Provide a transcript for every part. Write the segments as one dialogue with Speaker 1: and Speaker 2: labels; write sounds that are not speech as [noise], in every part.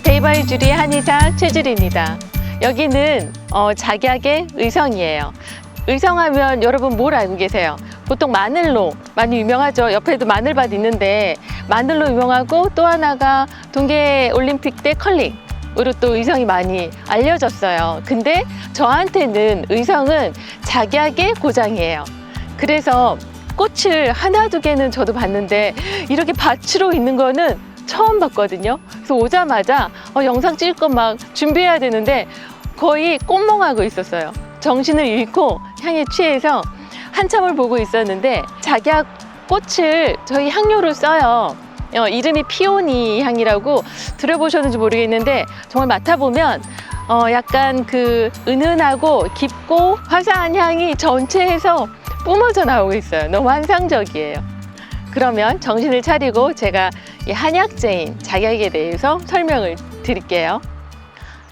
Speaker 1: 데이바이 주리 한의사 최주리입니다. 여기는 어, 작약의 의성이에요. 의성하면 여러분 뭘 알고 계세요? 보통 마늘로 많이 유명하죠. 옆에도 마늘밭 있는데 마늘로 유명하고 또 하나가 동계 올림픽 때 컬링. 으로 또 의성이 많이 알려졌어요. 근데 저한테는 의성은 작약의 고장이에요. 그래서 꽃을 하나 두 개는 저도 봤는데 이렇게 밭으로 있는 거는 처음 봤거든요. 그래서 오자마자 어, 영상 찍을 거막 준비해야 되는데 거의 꽃멍하고 있었어요. 정신을 잃고 향에 취해서 한참을 보고 있었는데 작약 꽃을 저희 향료로 써요. 어, 이름이 피오니 향이라고 들어보셨는지 모르겠는데 정말 맡아보면 어, 약간 그 은은하고 깊고 화사한 향이 전체에서 뿜어져 나오고 있어요. 너무 환상적이에요. 그러면 정신을 차리고 제가 이 한약재인 작약에 대해서 설명을 드릴게요.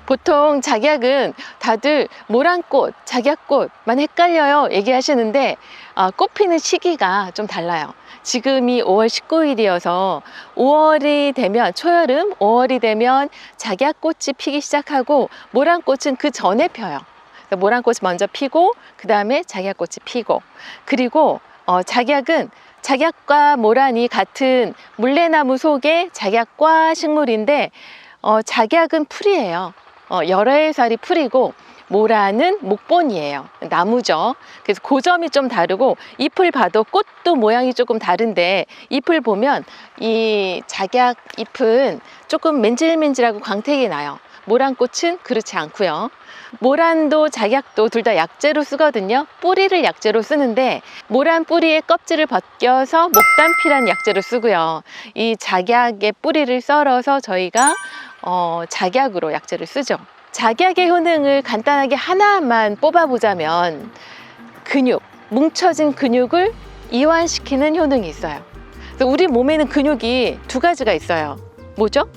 Speaker 1: 보통 작약은 다들 모란꽃, 작약꽃만 헷갈려요 얘기하시는데 어, 꽃 피는 시기가 좀 달라요. 지금이 5월 19일이어서 5월이 되면 초여름 5월이 되면 작약꽃이 피기 시작하고 모란꽃은 그 전에 펴요. 모란꽃이 먼저 피고 그 다음에 작약꽃이 피고 그리고 어, 작약은 작약과 모란이 같은 물레나무 속의 작약과 식물인데 어, 작약은 풀이에요. 어, 여러 해살이 풀이고 모란은 목본이에요. 나무죠. 그래서 그 점이 좀 다르고 잎을 봐도 꽃도 모양이 조금 다른데 잎을 보면 이 작약 잎은 조금 맨질맨질하고 광택이 나요. 모란꽃은 그렇지 않고요. 모란도 작약도 둘 다 약재로 쓰거든요. 뿌리를 약재로 쓰는데 모란 뿌리의 껍질을 벗겨서 목단피란 약재로 쓰고요. 이 작약의 뿌리를 썰어서 저희가 어, 작약으로 약재를 쓰죠. 작약의 효능을 간단하게 하나만 뽑아보자면 근육, 뭉쳐진 근육을 이완시키는 효능이 있어요. 그래서 우리 몸에는 근육이 두 가지가 있어요. 뭐죠?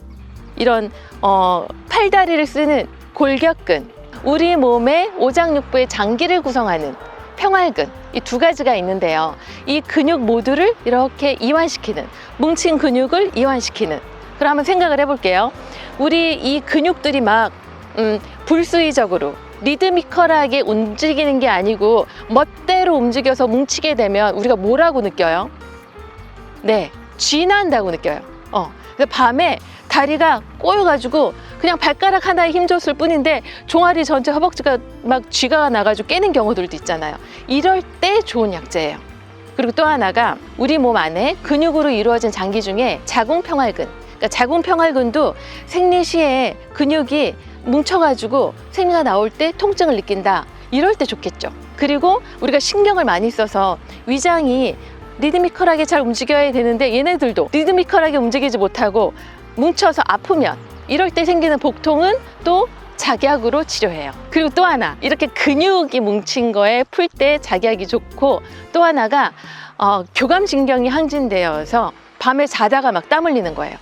Speaker 1: 이런 어, 팔다리를 쓰는 골격근, 우리 몸의 오장육부의 장기를 구성하는 평활근 이 두 가지가 있는데요. 이 근육 모두를 이렇게 이완시키는 뭉친 근육을 이완시키는 그럼 한번 생각을 해볼게요. 우리 이 근육들이 막 음, 불수의적으로 리드미컬하게 움직이는 게 아니고 멋대로 움직여서 뭉치게 되면 우리가 뭐라고 느껴요? 네, 쥐난다고 느껴요. 어, 그래서 밤에 다리가 꼬여가지고 그냥 발가락 하나에 힘줬을 뿐인데 종아리 전체 허벅지가 막 쥐가 나가지고 깨는 경우들도 있잖아요. 이럴 때 좋은 약재예요. 그리고 또 하나가 우리 몸 안에 근육으로 이루어진 장기 중에 자궁평활근. 그러니까 자궁평활근도 생리 시에 근육이 뭉쳐가지고 생리가 나올 때 통증을 느낀다. 이럴 때 좋겠죠. 그리고 우리가 신경을 많이 써서 위장이 리드미컬하게 잘 움직여야 되는데 얘네들도 리드미컬하게 움직이지 못하고 뭉쳐서 아프면 이럴 때 생기는 복통은 또 작약으로 치료해요. 그리고 또 하나 이렇게 근육이 뭉친 거에 풀 때 작약이 좋고 또 하나가 어, 교감신경이 항진되어서 밤에 자다가 막 땀 흘리는 거예요.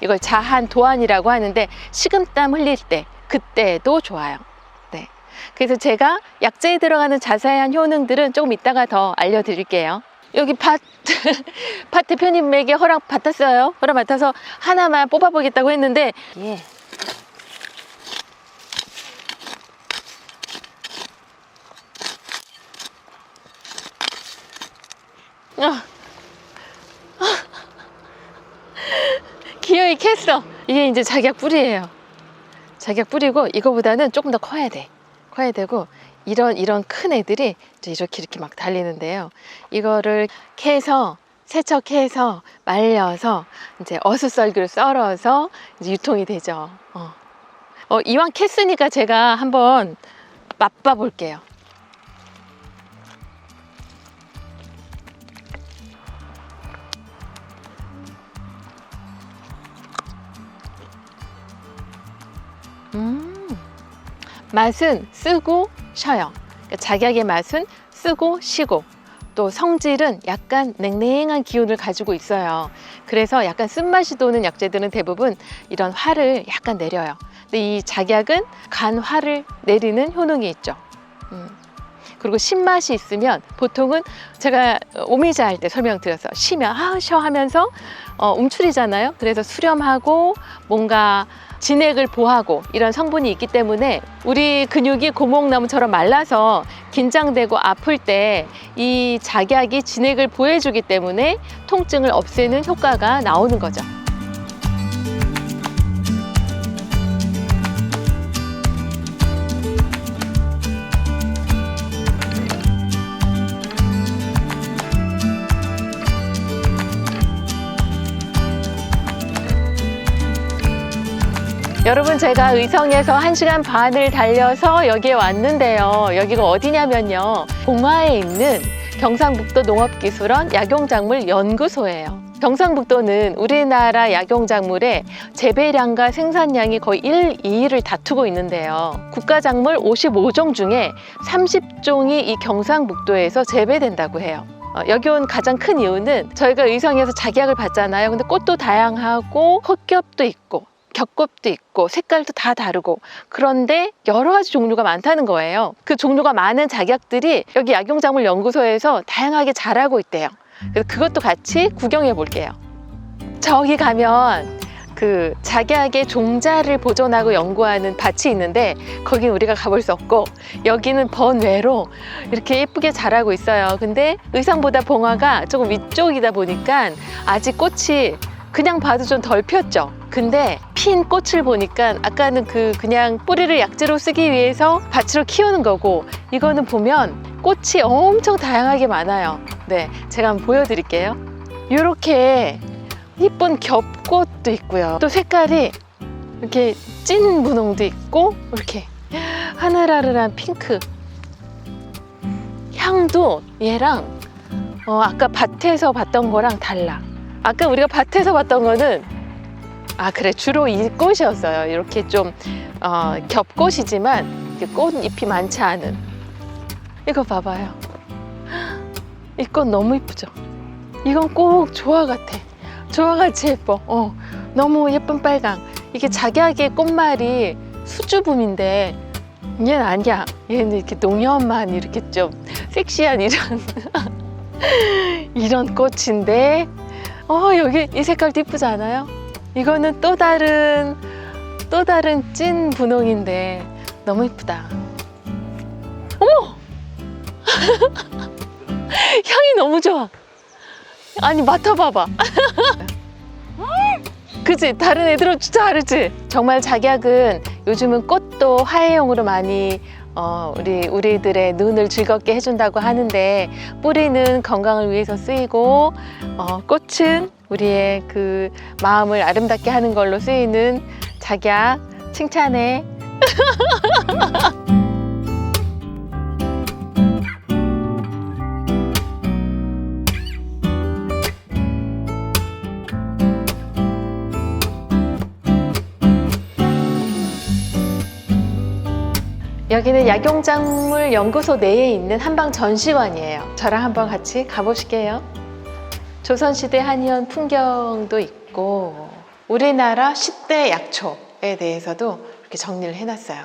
Speaker 1: 이걸 자한 도안이라고 하는데 식은땀 흘릴 때 그때도 좋아요. 네. 그래서 제가 약재에 들어가는 자세한 효능들은 조금 이따가 더 알려드릴게요. 여기 밭, [laughs] 밭 대표님에게 허락 받았어요. 허락 받아서 하나만 뽑아보겠다고 했는데, 예. 아, [laughs] 기어이 캤어. 이게 이제 작약 뿌리예요. 작약 뿌리고 이거보다는 조금 더 커야 돼. 커야 되고 이런 이런 큰 애들이 이제 이렇게 이렇게 막 달리는데요. 이거를 캐서 세척해서 말려서 이제 어슷썰기로 썰어서 이제 유통이 되죠. 어. 어, 이왕 캤으니까 제가 한번 맛봐 볼게요. 음, 맛은 쓰고 쉬어요. 그러니까 작약의 맛은 쓰고 쉬고 또 성질은 약간 냉랭한 기운을 가지고 있어요. 그래서 약간 쓴맛이 도는 약재들은 대부분 이런 화를 약간 내려요. 근데 이 작약은 간 화를 내리는 효능이 있죠. 음. 그리고 신맛이 있으면 보통은 제가 오미자 할 때 설명드렸어요. 쉬면 하셔 하면서 어, 움츠리잖아요. 그래서 수렴하고 뭔가 진액을 보하고 이런 성분이 있기 때문에 우리 근육이 고목나무처럼 말라서 긴장되고 아플 때 이 작약이 진액을 보해주기 때문에 통증을 없애는 효과가 나오는 거죠. 여러분 제가 의성에서 1시간 반을 달려서 여기에 왔는데요. 여기가 어디냐면요. 봉화에 있는 경상북도 농업기술원 약용작물 연구소예요. 경상북도는 우리나라 약용작물의 재배량과 생산량이 거의 1, 2위를 다투고 있는데요. 국가작물 55종 중에 30종이 이 경상북도에서 재배된다고 해요. 어, 여기 온 가장 큰 이유는 저희가 의성에서 작약을 받잖아요. 근데 꽃도 다양하고 헛겹도 있고 겹곱도 있고 색깔도 다 다르고 그런데 여러 가지 종류가 많다는 거예요. 그 종류가 많은 작약들이 여기 약용작물 연구소에서 다양하게 자라고 있대요. 그래서 그것도 같이 구경해 볼게요. 저기 가면 그 작약의 종자를 보존하고 연구하는 밭이 있는데 거긴 우리가 가볼 수 없고 여기는 번외로 이렇게 예쁘게 자라고 있어요. 근데 의상보다 봉화가 조금 위쪽이다 보니까 아직 꽃이 그냥 봐도 좀 덜 폈죠. 근데 핀 꽃을 보니까 아까는 그 그냥 뿌리를 약재로 쓰기 위해서 밭으로 키우는 거고 이거는 보면 꽃이 엄청 다양하게 많아요. 네, 제가 한번 보여드릴게요. 이렇게 이쁜 겹꽃도 있고요. 또 색깔이 이렇게 찐 분홍도 있고 이렇게 하늘하늘한 핑크. 향도 얘랑 어, 아까 밭에서 봤던 거랑 달라. 아까 우리가 밭에서 봤던 거는 아 그래 주로 이 꽃이었어요. 이렇게 좀 어, 겹꽃이지만 꽃잎이 많지 않은 이거 봐봐요. 이 꽃 너무 이쁘죠? 이건 꼭 조화 같아. 조화같이 예뻐. 어, 너무 예쁜 빨강. 이게 작약의 꽃말이 수줍음인데 얘는 아니야. 얘는 이렇게 농염한 이렇게 좀 섹시한 이런 [laughs] 이런 꽃인데 어 여기 이 색깔도 이쁘지 않아요? 이거는 또 다른 또 다른 찐 분홍인데 너무 이쁘다. 어머! [laughs] 향이 너무 좋아. 아니 맡아봐봐. [laughs] 그치? 다른 애들은 진짜 다르지? 정말 작약은 요즘은 꽃도 화해용으로 많이 어, 우리 우리들의 눈을 즐겁게 해준다고 하는데 뿌리는 건강을 위해서 쓰이고 어, 꽃은 우리의 그 마음을 아름답게 하는 걸로 쓰이는 작약 칭찬해. [laughs] 여기는 약용작물 연구소 내에 있는 한방 전시관이에요. 저랑 한번 같이 가보실게요. 조선시대 한의원 풍경도 있고 우리나라 10대 약초에 대해서도 이렇게 정리를 해놨어요.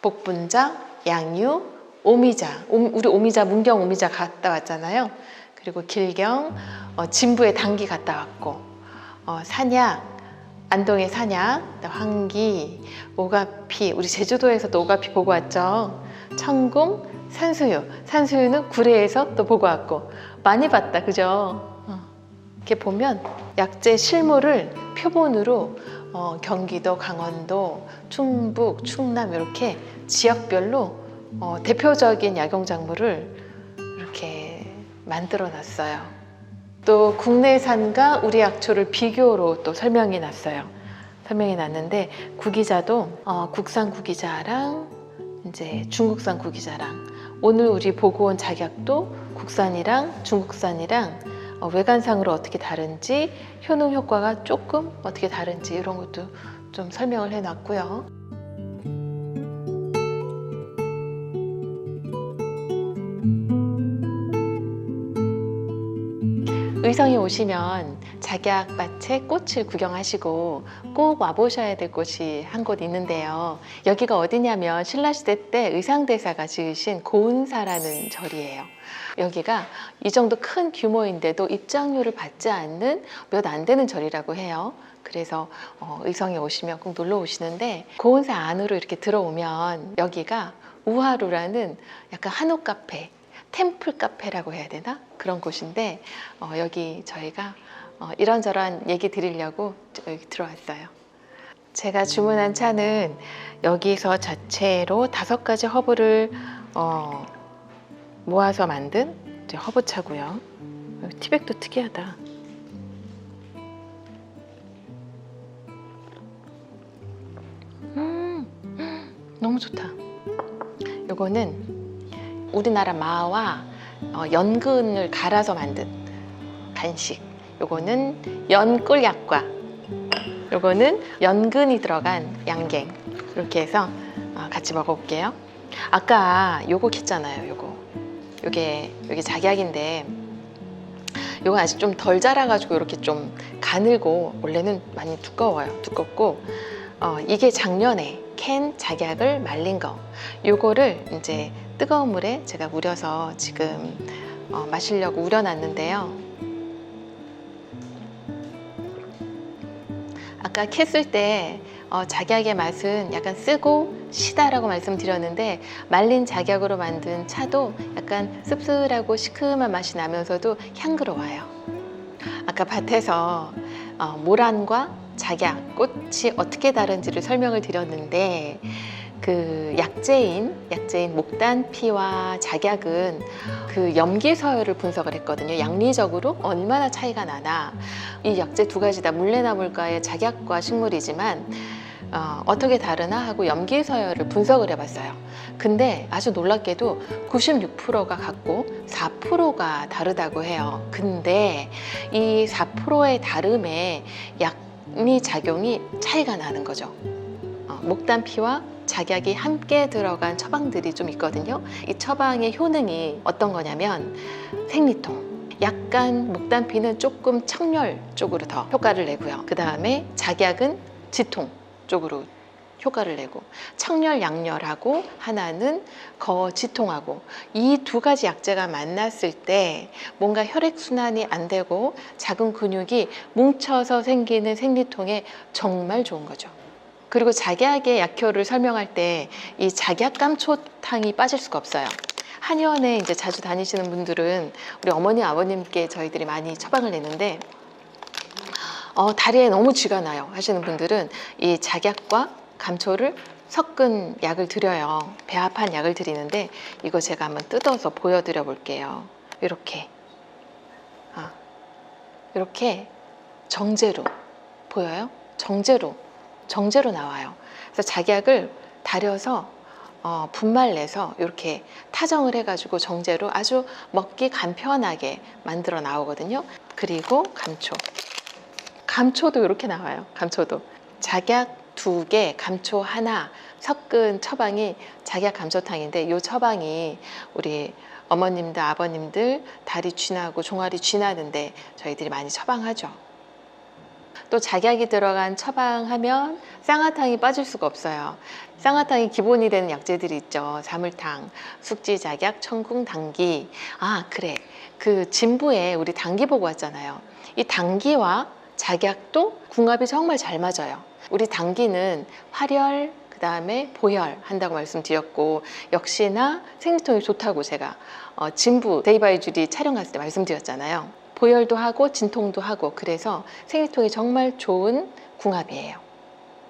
Speaker 1: 복분자, 양유, 오미자. 오- 우리 오미자, 문경 오미자 갔다 왔잖아요. 그리고 길경, 어, 진부에 당기 갔다 왔고 어, 산약, 안동의 그다음 황기, 오가피, 우리 제주도에서도 오가피 보고 왔죠. 천궁, 산수유. 산수유는 구례에서 또 보고 왔고 많이 봤다, 그죠? 어. 이렇게 보면 약재 실물을 표본으로 어, 경기도, 강원도, 충북, 충남 이렇게 지역별로 어, 대표적인 약용작물을 이렇게 만들어 놨어요. 또 국내산과 우리 약초를 비교로 또 설명이 났어요. 설명이 났는데 구기자도 어, 국산 구기자랑 이제 중국산 구기자랑 오늘 우리 보고 온 작약도 국산이랑 중국산이랑 어, 외관상으로 어떻게 다른지 효능 효과가 조금 어떻게 다른지 이런 것도 좀 설명을 해놨고요. 의성에 오시면 작약밭에 꽃을 구경하시고 꼭 와보셔야 될 곳이 한 곳 있는데요. 여기가 어디냐면 신라시대 때 의상대사가 지으신 고운사라는 절이에요. 여기가 이 정도 큰 규모인데도 입장료를 받지 않는 몇 안 되는 절이라고 해요. 그래서 어, 의성에 오시면 꼭 놀러 오시는데 고운사 안으로 이렇게 들어오면 여기가 우하루라는 약간 한옥 카페, 템플 카페라고 해야 되나 그런 곳인데 어, 여기 저희가 어, 이런저런 얘기 드리려고 여기 들어왔어요. 제가 주문한 차는 여기서 자체로 다섯 가지 허브를 어, 모아서 만든 허브차고요. 티백도 특이하다. 음, 너무 좋다. 요거는 우리나라 마와 어, 연근을 갈아서 만든 간식. 요거는 연꿀약과 요거는 연근이 들어간 양갱. 이렇게 해서 어, 같이 먹어볼게요. 아까 요거 했잖아요. 요거. 요게 요게 작약인데 요거 아직 좀 덜 자라가지고 이렇게 좀 가늘고 원래는 많이 두꺼워요. 두껍고 어, 이게 작년에 캔 작약을 말린 거. 요거를 이제 뜨거운 물에 제가 우려서 지금 어, 마시려고 우려놨는데요. 아까 캤을 때 어, 작약의 맛은 약간 쓰고 시다라고 말씀드렸는데 말린 작약으로 만든 차도 약간 씁쓸하고 시큼한 맛이 나면서도 향그러워요. 아까 밭에서 어, 모란과 작약, 꽃이 어떻게 다른지를 설명을 드렸는데 그 약재인 약재인 목단피와 작약은 그 염기 서열을 분석을 했거든요. 양리적으로 얼마나 차이가 나나 이 약재 두 가지 다 물레나물과의 작약과 식물이지만 어, 어떻게 다르나 하고 염기 서열을 분석을 해봤어요. 근데 아주 놀랍게도 96%가 같고 4%가 다르다고 해요. 근데 이 4%의 다름에 약리 작용이 차이가 나는 거죠. 어, 목단피와 작약이 함께 들어간 처방들이 좀 있거든요. 이 처방의 효능이 어떤 거냐면 생리통. 약간 목단피는 조금 청열 쪽으로 더 효과를 내고요. 그 다음에 작약은 지통 쪽으로 효과를 내고 청열 양열하고 하나는 거지통하고 이 두 가지 약재가 만났을 때 뭔가 혈액 순환이 안 되고 작은 근육이 뭉쳐서 생기는 생리통에 정말 좋은 거죠. 그리고 작약의 약효를 설명할 때 이 작약 감초탕이 빠질 수가 없어요. 한의원에 이제 자주 다니시는 분들은 우리 어머니 아버님께 저희들이 많이 처방을 내는데 어, 다리에 너무 쥐가 나요 하시는 분들은 이 작약과 감초를 섞은 약을 드려요. 배합한 약을 드리는데 이거 제가 한번 뜯어서 보여드려 볼게요. 이렇게 아, 이렇게 정제로 보여요? 정제로 정제로 나와요. 그래서 작약을 다려서 어, 분말 내서 이렇게 타정을 해가지고 정제로 아주 먹기 간편하게 만들어 나오거든요. 그리고 감초. 감초도 이렇게 나와요. 감초도. 작약 두 개, 감초 하나 섞은 처방이 작약 감초탕인데 이 처방이 우리 어머님들, 아버님들 다리 쥐나고 종아리 쥐나는데 저희들이 많이 처방하죠. 또 작약이 들어간 처방하면 쌍화탕이 빠질 수가 없어요. 쌍화탕이 기본이 되는 약재들이 있죠. 사물탕, 숙지작약, 청궁, 당기. 아 그래, 그 진부에 우리 당기 보고 왔잖아요. 이 당기와 작약도 궁합이 정말 잘 맞아요. 우리 당기는 활혈, 그 다음에 보혈 한다고 말씀드렸고 역시나 생리통이 좋다고 제가 어, 진부 데이바이주리 촬영 갔을 때 말씀드렸잖아요. 보혈도 하고 진통도 하고 그래서 생리통이 정말 좋은 궁합이에요.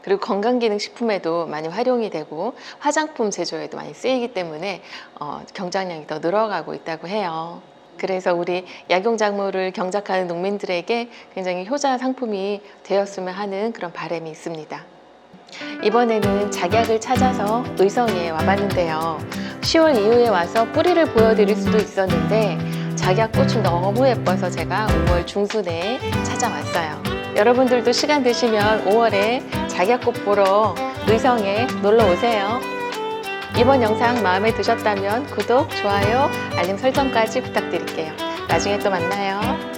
Speaker 1: 그리고 건강기능식품에도 많이 활용이 되고 화장품 제조에도 많이 쓰이기 때문에 어, 경작량이 더 늘어가고 있다고 해요. 그래서 우리 약용작물을 경작하는 농민들에게 굉장히 효자 상품이 되었으면 하는 그런 바람이 있습니다. 이번에는 작약을 찾아서 의성에 와봤는데요. 10월 이후에 와서 뿌리를 보여드릴 수도 있었는데 작약꽃이 너무 예뻐서 제가 5월 중순에 찾아왔어요. 여러분들도 시간 되시면 5월에 작약꽃 보러 의성에 놀러 오세요. 이번 영상 마음에 드셨다면 구독, 좋아요, 알림 설정까지 부탁드릴게요. 나중에 또 만나요.